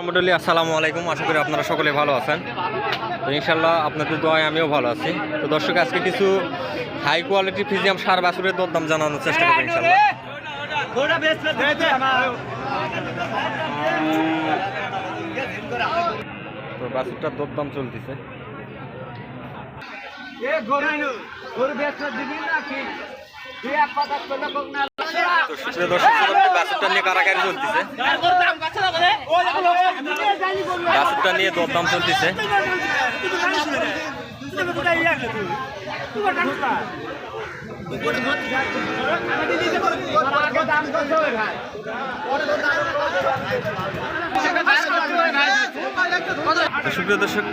মন্ডলী, আসসালামু আলাইকুম। আশা করি আপনারা সকলে ভালো আছেন। তো ইনশাল্লাহ আপনাদের দোয়ায় আমিও ভালো আছি। তো দর্শক, আজকে কিছু হাই কোয়ালিটি ফিজিয়াম সার বাছুরের দরদাম জানানোর চেষ্টা করব ইনশাল্লাহ তো বাছুরটার দরদাম চলতেছে। সুপ্রিয় দর্শক নিয়ে কারাকারি নিয়ে দরদাম চলতেছে সুপ্রিয় দর্শক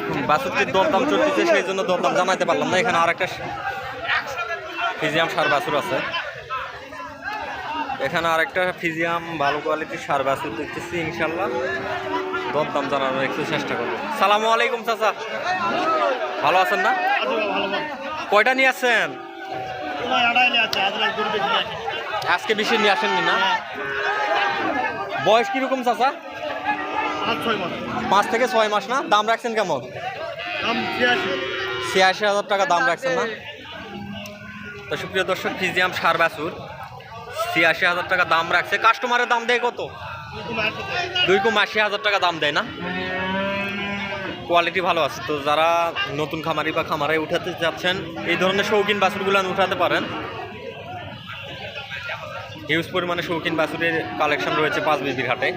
দরদাম চলতেছে সেই জন্য দরদাম জানাইতে পারলাম না। এখানে আর একটা ফিজিয়াম সার বাছুর আছে। এখানে আরেকটা ফিজিয়াম, ভালো কোয়ালিটির সার বাছুর দেখতেছি, ইনশাল্লাহ। দরদাম জানানোর একটু চেষ্টা করব। সালামু আলাইকুম, চাচা। ভালো আছেন না? কয়টা নিয়ে আসছেন? আজকে বেশি নিয়ে আসেননি না? বয়স কীরকম, চাচা? পাঁচ থেকে ছয় মাস না? দাম রাখছেন কেমন? ছিয়াশি হাজার টাকা দাম রাখছেন না? তো সুপ্রিয় দর্শক, ফিজিয়াম সার বাছুর ছিয়াশি হাজার টাকা দাম রাখছে। কাস্টমারের দাম দেয় কত? দুই কম আশি হাজার টাকা দাম দেয় না? কোয়ালিটি ভালো আছে। তো যারা নতুন খামারি বা খামারে উঠাতে যাচ্ছেন এই ধরনের শৌখিন বাছুরগুলো উঠাতে পারেন। হিউজ পরিমাণে শৌখিন বাছুরের কালেকশন রয়েছে পাঁচ বিবির হাটে।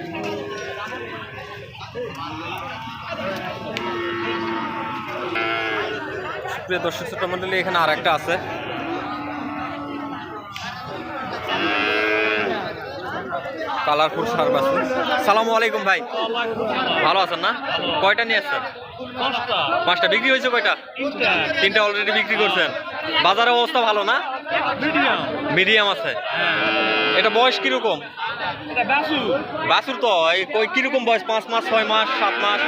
দর্শক, শ্রোতা মন্ডলী, এখানে আর একটা আছে। কালারফুল সার বাছুর সালামু আলাইকুম ভাই। ভালো আছেন না? কয়টা নিয়ে আসছেন? পাঁচটা। বিক্রি হয়েছে কয়টা? তিনটা অলরেডি বিক্রি করছেন। বাজারের অবস্থা ভালো না? মিডিয়াম আছে। এটা বয়স কীরকম? বাছুর তো কই কীরকম বয়স? পাঁচ মাস ছয় মাস সাত মাস?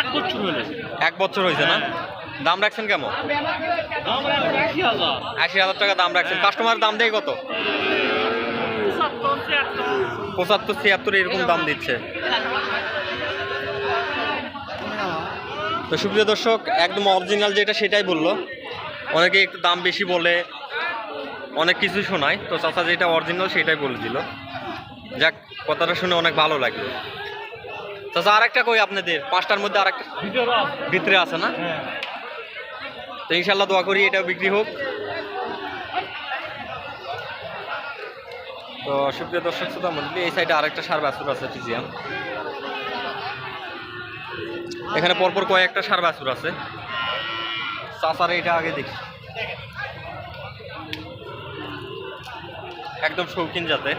এক বছর এক বছর হয়েছে না? দাম রাখছেন কেমন? আশি হাজার। টাকা দাম রাখছেন। কাস্টমার দাম দেয় কত? পঁচাত্তর ছিয়াত্তর এরকম দাম দিচ্ছে। তো সুপ্রিয় দর্শক একদম অরিজিনাল যেটা সেটাই বলল। অনেকে একটু দাম বেশি বলে অনেক কিছু শোনায়। তো চাচা যেটা অরিজিনাল সেটাই বলে দিল। যাক কথাটা শুনে অনেক ভালো লাগল। চাচা আরেকটা কই আপনাদের? পাঁচটার মধ্যে আরেকটা ভিতরে আছে। না? তো ইনশাল্লাহ দোয়া করি এটাও বিক্রি হোক। তো সুপ্রিয় দর্শক শ্রোতা মন্ডলী এই সাইডে আরেকটা সার বাছুর আছে ফিজিয়াম এখানে পরপর কয়েকটা সার বাছুর আছে। চাচার এটা আগে দেখি। একদম শৌখিন যাতে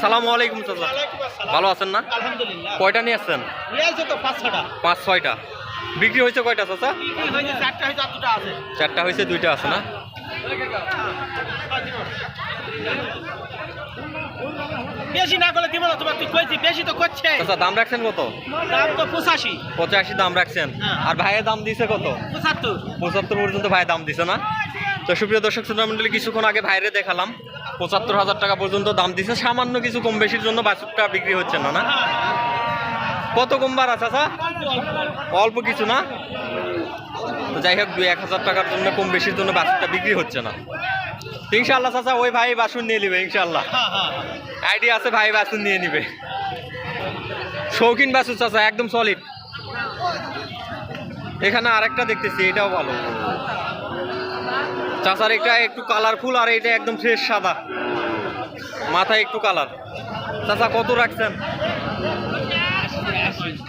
সালাম আলাইকুম চাচা। ভালো আছেন না? কয়টা নিয়ে আসছেন? পাঁচ ছয়টা। বিক্রি হয়েছে কয়টা চাচা? চারটা হয়েছে দুটা আছে। চারটা হয়েছে দুইটা আছে না? বেশি না করলে দিব না তোমার তুই কইছি বেশি তো করছে। চাচা দাম রাখছেন কত? দাম তো পঁচাশি। পঁচাশি দাম রাখছেন। হ্যাঁ। আর ভাইয়ের দাম দিছে কত? পঁচাত্তর। পঁচাত্তর পর্যন্ত ভাই দাম দিছে না? তো সুপ্রিয় দর্শক শ্রোতা মন্ডলী কিছুক্ষণ আগে ভাইরে দেখালাম। পঁচাত্তর হাজার টাকা পর্যন্ত দাম দিছে। সামান্য কিছু কম বেশির জন্য বাছুরটা বিক্রি হচ্ছে না না? কত কমবার আছে চাচা অল্প কিছু না? তো যাই হোক দুই এক হাজার টাকার জন্য কম বেশির জন্য বাছুরটা বিক্রি হচ্ছে না। ইনশাল্লাহ চাচা, ওই ভাই বাসুর নিয়ে নিবে ইনশাল্লাহ আইডিয়া আছে, ভাই বাছুর নিয়ে নিবে। শৌখিন বাছুর চাচা, একদম সলিড এখানে আরেকটা দেখতেছি, এটাও ভালো। চাচার এটা একটু কালারফুল আর এটা একদম ফ্রেশ সাদা। মাথায় একটু কালার চাচা, কত রাখছেন?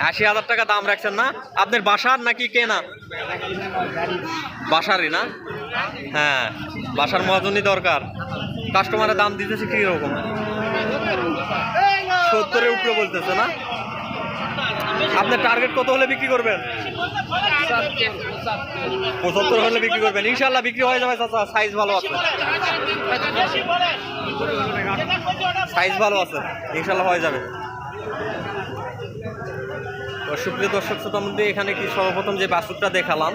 আশি হাজার টাকা দাম রাখছেন না। আপনার বাসার নাকি কেনা বাসারই না? হ্যাঁ বাসার মহাজনই দরকার। কাস্টমারের দাম দিতেছে কীরকম? সত্তরের উপরে বলতেছে না? আপনার টার্গেট কত হলে বিক্রি করবেন? পঁচাত্তর হলে বিক্রি করবেন। ইনশাল্লাহ বিক্রি হয়ে যাবে সাইজ ভালো আছে। সাইজ ভালো আছে। ইনশাল্লাহ হয়ে যাবে। সুপ্রিয় দর্শক শ্রোতার মধ্যে এখানে কি সর্বপ্রথম যে বাছুরটা দেখালাম,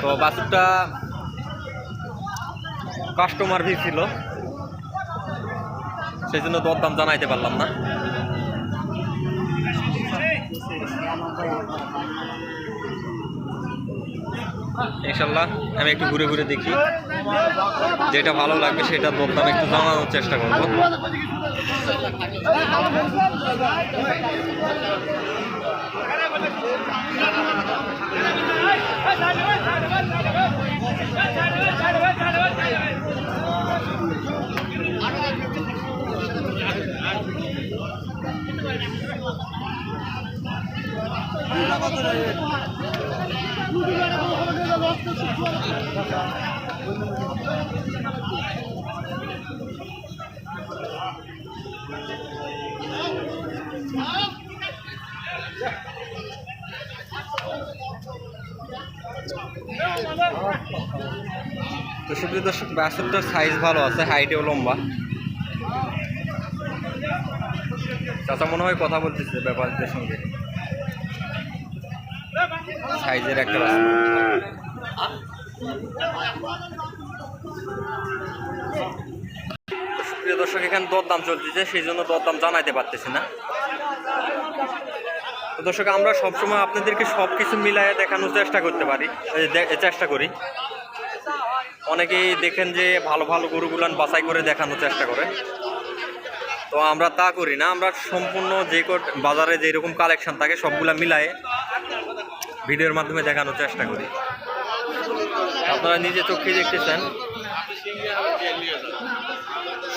তো বাছুরটা কাস্টমার ভি ছিল সেই জন্য দরদাম জানাইতে পারলাম না। ইনশাল্লাহ, আমি একটু ঘুরে ঘুরে দেখি। যেটা ভালো লাগবে সেটা দরদাম একটু জানানোর চেষ্টা করব। তো সুপ্রিয় দর্শক বাসনটার সাইজ ভালো আছে হাইটেও লম্বা চাচা মনে হয় কথা বলতেছে ব্যাপারীদের সঙ্গে সাইজের একটা। তো সুপ্রিয় দর্শক, এখানে দরদাম চলতেছে, সেই জন্য দরদাম জানাইতে পারতেছি না। দর্শক, আমরা সবসময় আপনাদেরকে সব কিছু মিলায়ে দেখানোর চেষ্টা করতে পারি চেষ্টা করি। অনেকেই দেখেন যে ভালো ভালো গরুগুলান বাছাই করে দেখানোর চেষ্টা করে। তো আমরা তা করি না, আমরা সম্পূর্ণ যে বাজারে যেরকম কালেকশন থাকে, সবগুলা মিলায়ে ভিডিওর মাধ্যমে দেখানোর চেষ্টা করি। আপনারা নিজে চোখে দেখতেছেন?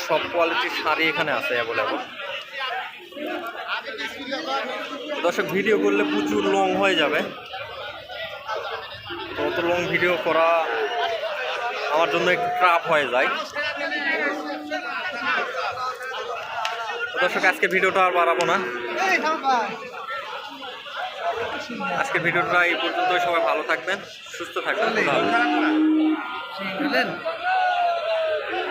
সব কোয়ালিটির শাড়ি এখানে আছে অ্যাভেলেবল দর্শক ভিডিও করলে প্রচুর লং হয়ে যাবে। অত লং ভিডিও করা আমার জন্য একটু ট্রাপ হয়ে যায়। দর্শক, আজকে ভিডিওটা আর বাড়াবো না। আজকে ভিডিওটা এই পর্যন্ত সবাই ভালো থাকবেন সুস্থ থাকবেন।